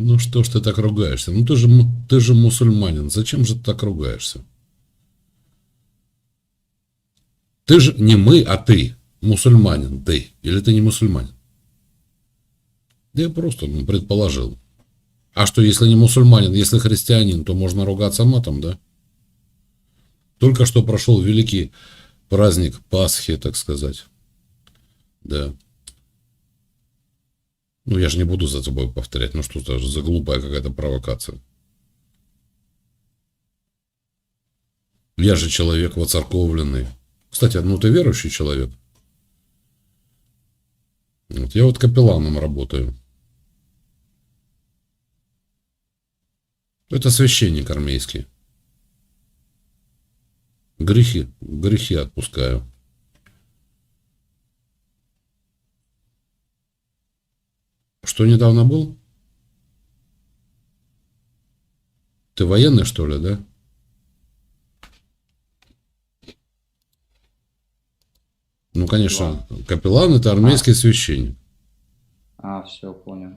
Ну что ж ты так ругаешься? Ну ты же, ты же мусульманин. Зачем же ты так ругаешься? Ты же не мы, а ты. Мусульманин ты. Или ты не мусульманин? Да я просто ну, предположил. А что, если не мусульманин, если христианин, то можно ругаться матом, да? Только что прошел великий праздник Пасхи, так сказать. Да. Ну, я же не буду за тобой повторять. Ну, что это за глупая какая-то провокация. Я же человек воцерковленный. Кстати, ну ты верующий человек? Вот я вот капелланом работаю. Это священник армейский. Грехи, грехи отпускаю. Что недавно был? Ты военный, что ли, да? Ну, конечно, капеллан это армейский священник. А, все, понял.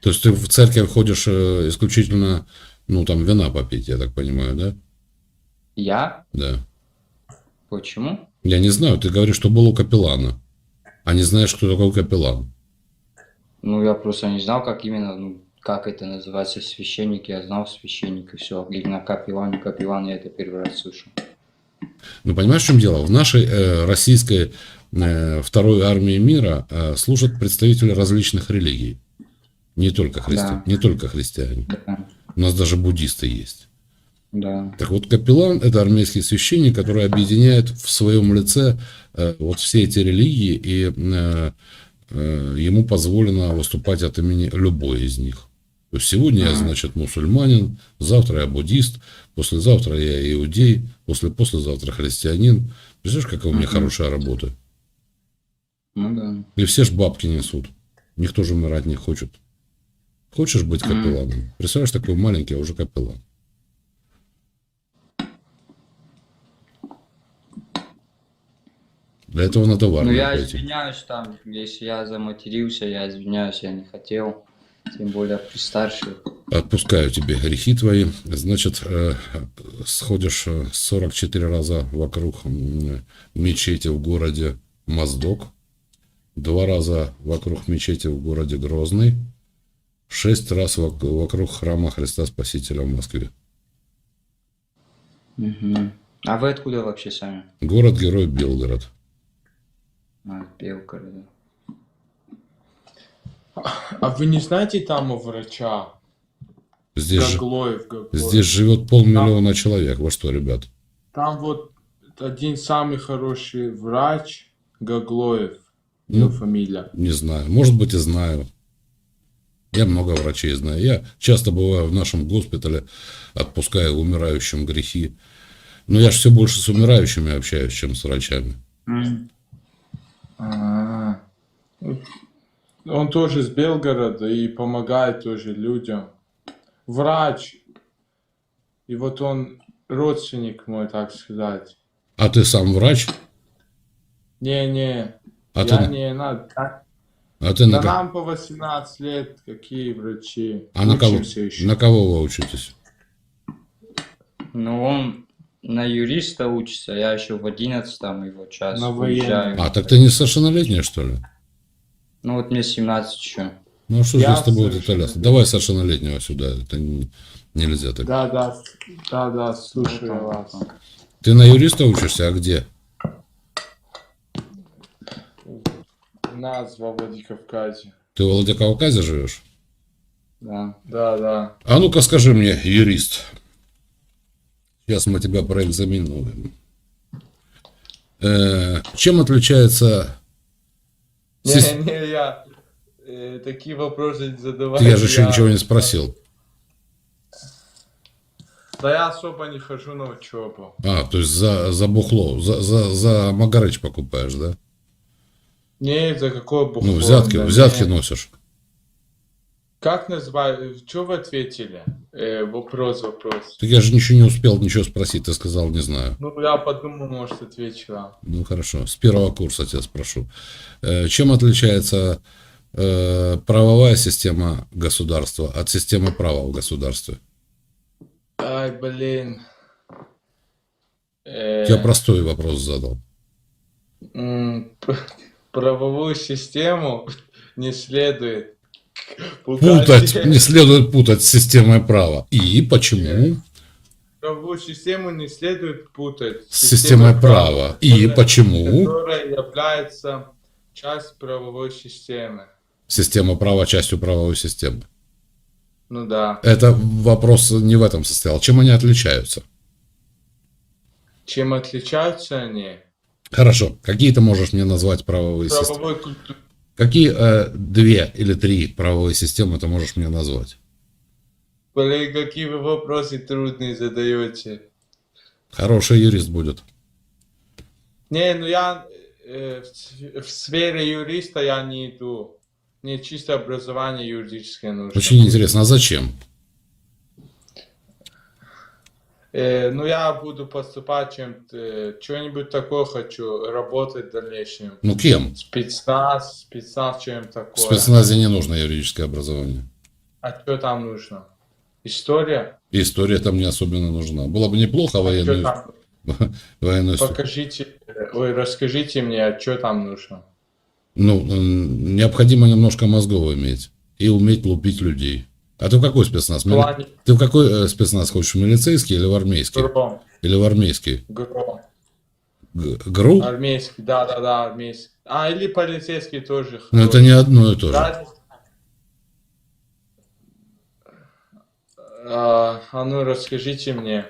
То есть ты в церковь ходишь э, исключительно, ну, там, вина попить, я так понимаю, да? Я? Да. Почему? Я не знаю, ты говоришь, что был у капеллана, а не знаешь, кто такой капеллан. Ну, я просто не знал, как именно, ну, как это называется, священник. Я знал священник и все. Именно капеллан, капеллан, я это первый раз слышу. Ну, понимаешь, в чем дело? В нашей э, российской э, второй армии мира э, служат представители различных религий. Не только, христи... Да. не только христиане. Да. У нас даже буддисты есть. Да. Так вот, капеллан – это армейский священник, который объединяет в своем лице э, вот все эти религии, и э, ему позволено выступать от имени любой из них. То есть сегодня я, значит, мусульманин, завтра я буддист, послезавтра я иудей, после послезавтра христианин. Представляешь, какая у меня хорошая работа? Ну да. И все ж бабки несут. Никто же умирать не хочет. Хочешь быть капелланом? Представляешь, такой маленький, а уже капеллан. Для этого надо в Ну, армию я пойти. извиняюсь там, если я заматерился, я извиняюсь, я не хотел. Тем более при старших. Отпускаю тебе грехи твои. Значит, э, сходишь э, 44 раза вокруг мечети в городе Моздок, два раза вокруг мечети в городе Грозный, шесть раз вок- вокруг храма Христа Спасителя в Москве. Мгм. А вы откуда вообще сами? Город-герой Белгород. А, Белгород. А вы не знаете там врача? Здесь, ж- Гаглоев, Гаглоев. здесь живет полмиллиона человек. Вы что, ребят? Там вот один самый хороший врач Гаглоев. Ну. Его фамилия. Не знаю. Может быть и знаю. Я много врачей знаю. Я часто бываю в нашем госпитале, отпускаю умирающим грехи. Но я же все больше с умирающими общаюсь, чем с врачами. А. Он тоже с Белгорода и помогает тоже людям. Врач. И вот он родственник мой, так сказать. А ты сам врач? Не-не, А я ты, на- не надо. А, а ты на, да ко- нам по 18 лет, какие врачи? а на кого, Учимся еще. на кого вы учитесь? Ну, он на юриста учится, я еще в одиннадцатом его час На уезжаю. А, так ты не совершеннолетняя, что ли? Ну, вот мне 17 еще. Ну, а что Я же с тобой вот это совершеннолетняя. ляс? Давай совершеннолетнего сюда. Это не- нельзя так. Да, да, да, да, слушаю вас. Ты на юриста учишься, а где? У нас во Владикавказе. Ты в Владикавказе живешь? Да. Да, да. А ну-ка скажи мне, юрист. Сейчас мы тебя проэкзаменуем. Э, чем отличается... сис- Не, не, я э, такие вопросы не задаваю. Я же еще ничего не спросил. Да я особо не хожу на учебу. А, то есть за, за бухло, за, за, за Магарыч покупаешь, да? Не, за какое бухло. Ну, взятки, да взятки не. носишь. Как назвать? Что вы ответили? Э, вопрос, вопрос. Так я же ничего не успел, ничего спросить, ты сказал, не знаю. Ну, я подумал, может, ответила. Ну, хорошо, с первого курса тебя спрошу. Э, чем отличается э, правовая система государства от системы права в государстве? Ай, блин. Э, Я простой вопрос задал. правовую систему не следует. Путать, не следует путать с системой права. И почему? Правовую систему не следует путать С системой права. И которая- почему? Которая является часть правовой системы. Система права частью правовой системы. Ну да. Это вопрос не в этом состоял. Чем они отличаются? Чем отличаются они? Хорошо. Какие ты можешь мне назвать правовые системы? Правовой культуре. Какие э, две или три правовые системы ты можешь мне назвать? Блин, какие вы вопросы трудные задаете. Хороший юрист будет. Не, ну я э, в, в сфере юриста я не иду. Мне чисто образование юридическое нужно. Очень интересно, а зачем? Э, ну я буду поступать чем-то, э, что-нибудь такое хочу, работать в дальнейшем. Ну, кем? Спецназ, спецназ, чем В такое. спецназе не нужно юридическое образование. А что там нужно? История? История там не особенно нужна. Было бы неплохо А военную, военную. Покажите, э, ой, расскажите мне, а что там нужно? Ну, необходимо немножко мозгов иметь. И уметь лупить людей. А ты в какой спецназ? Мили- Ты в какой э, спецназ хочешь? Милицейский или в армейский? гром, Или в армейский? гром. Г- ГРУ? Армейский, да, да, да, армейский. А, или полицейский тоже. Но Ну, это не одно и то же. А, а ну расскажите мне.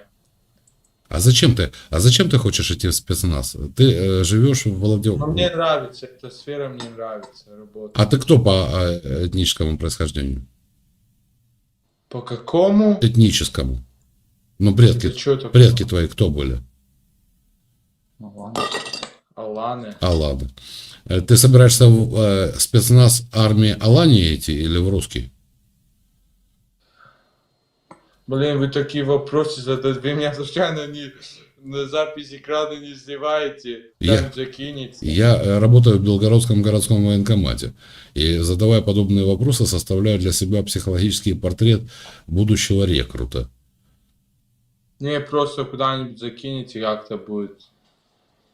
А зачем ты? А зачем ты хочешь идти в спецназ? Ты э, живешь в Ну, Володевке. мне нравится, эта сфера мне нравится, работа. А ты кто по э, этническому происхождению? По какому? Этническому. Ну, предки, Это предки твои кто были? Аланы. А, ладно. Э, Ты собираешься в э, спецназ армии Алании идти или в русский? Блин, вы такие вопросы задаете. Вы меня случайно не запись экрана не сливаете. Я- Там закинете. Я э, работаю в Белгородском городском военкомате. И задавая подобные вопросы, составляю для себя психологический портрет будущего рекрута. Не, просто куда-нибудь закинете, как-то будет.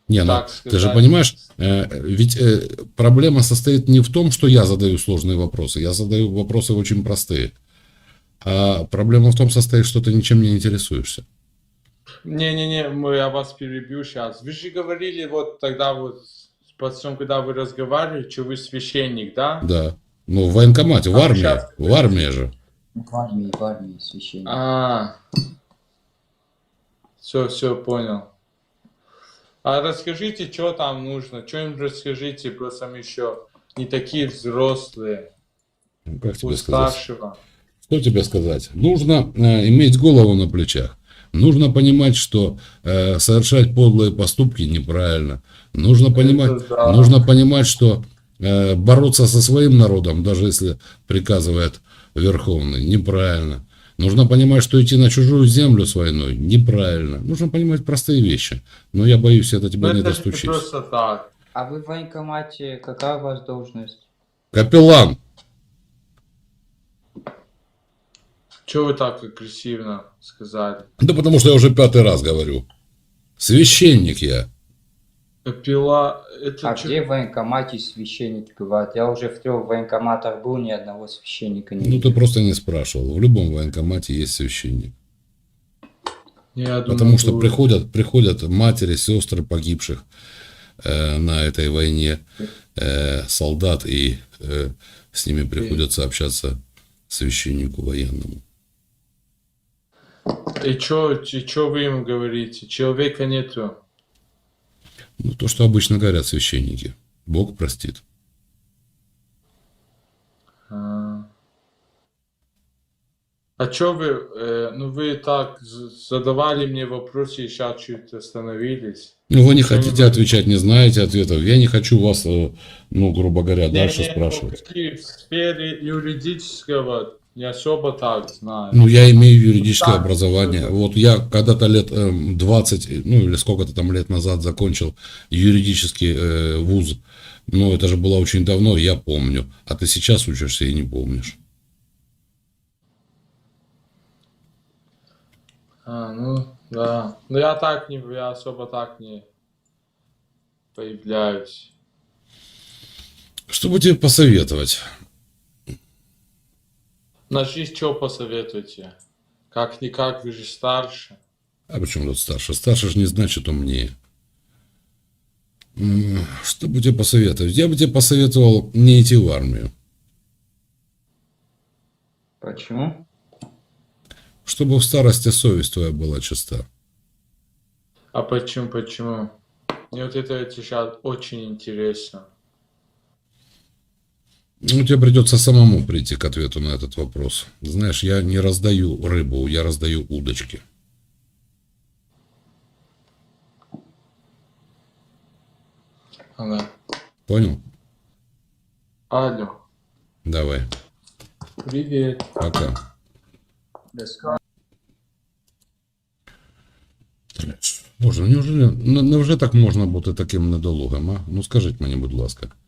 Не, ну, ты же понимаешь, э, ведь э, проблема состоит не в том, что я задаю сложные вопросы. Я задаю вопросы очень простые. А проблема в том состоит, что ты ничем не интересуешься. Не-не-не, мы- я вас перебью сейчас. Вы же говорили вот тогда вот с пацаном, когда вы разговаривали, что вы священник, да? Да. Ну, в военкомате, в А армии. сейчас- В армии же. В армии, в армии священник. А, все, все, понял. А расскажите, что там нужно, что-нибудь расскажите, просто еще не такие взрослые, Ну, Как тебе у сказать? Что тебе сказать? Нужно э, иметь голову на плечах. Нужно понимать, что э, совершать подлые поступки неправильно. Нужно понимать, Это да. нужно понимать, что э, бороться со своим народом, даже если приказывает Верховный, неправильно. Нужно понимать, что идти на чужую землю с войной неправильно. Нужно понимать простые вещи. Но я боюсь, это тебя Ну, не это просто так. А вы в военкомате, какая у вас должность? Капеллан, Что вы так агрессивно сказали? да потому что я уже пятый раз говорю. Священник я. Пила, это А чё? где в военкомате священники бывают? Я уже в трех военкоматах был, ни одного священника не Ну, ты видел. просто не спрашивал. В любом военкомате есть священник. Я думаю, Потому что будет. приходят, приходят матери, сестры погибших э, на этой войне, э, солдат, и э, с ними приходится общаться священнику военному. И что вы им говорите? Человека нету. Ну, то, что обычно говорят священники. Бог простит. А а что вы, э, ну вы так задавали мне вопросы и сейчас чуть остановились. Ну, вы не Что-нибудь- хотите отвечать, не знаете ответов. Я не хочу вас, э, ну, грубо говоря, дальше ну, спрашивать. в сфере юридического не особо так знаю. Ну, я имею юридическое Так. образование. Вот я когда-то лет эм, 20, ну или сколько-то там лет назад закончил юридический э, вуз Ну, это же было очень давно, я помню. А ты сейчас учишься и не помнишь. А, ну, да. Но я так не, я особо так не появляюсь. Что бы тебе посоветовать? На жизнь что посоветуете? Как-никак, вы же старше. А почему тут старше? Старше же не значит умнее. Что бы тебе посоветовать? Я бы тебе посоветовал не идти в армию. Почему? Чтобы в старости совесть твоя была чиста. А почему, почему? Мне вот это сейчас очень интересно. Ну, тебе придется самому прийти к ответу на этот вопрос. Знаешь, я не раздаю рыбу, я раздаю удочки. Ага. Понял? Алло. Давай. Привет. Пока. Боже, неужели, ну, невже так можна бути таким недолугим, а? Ну скажіть мені, будь ласка.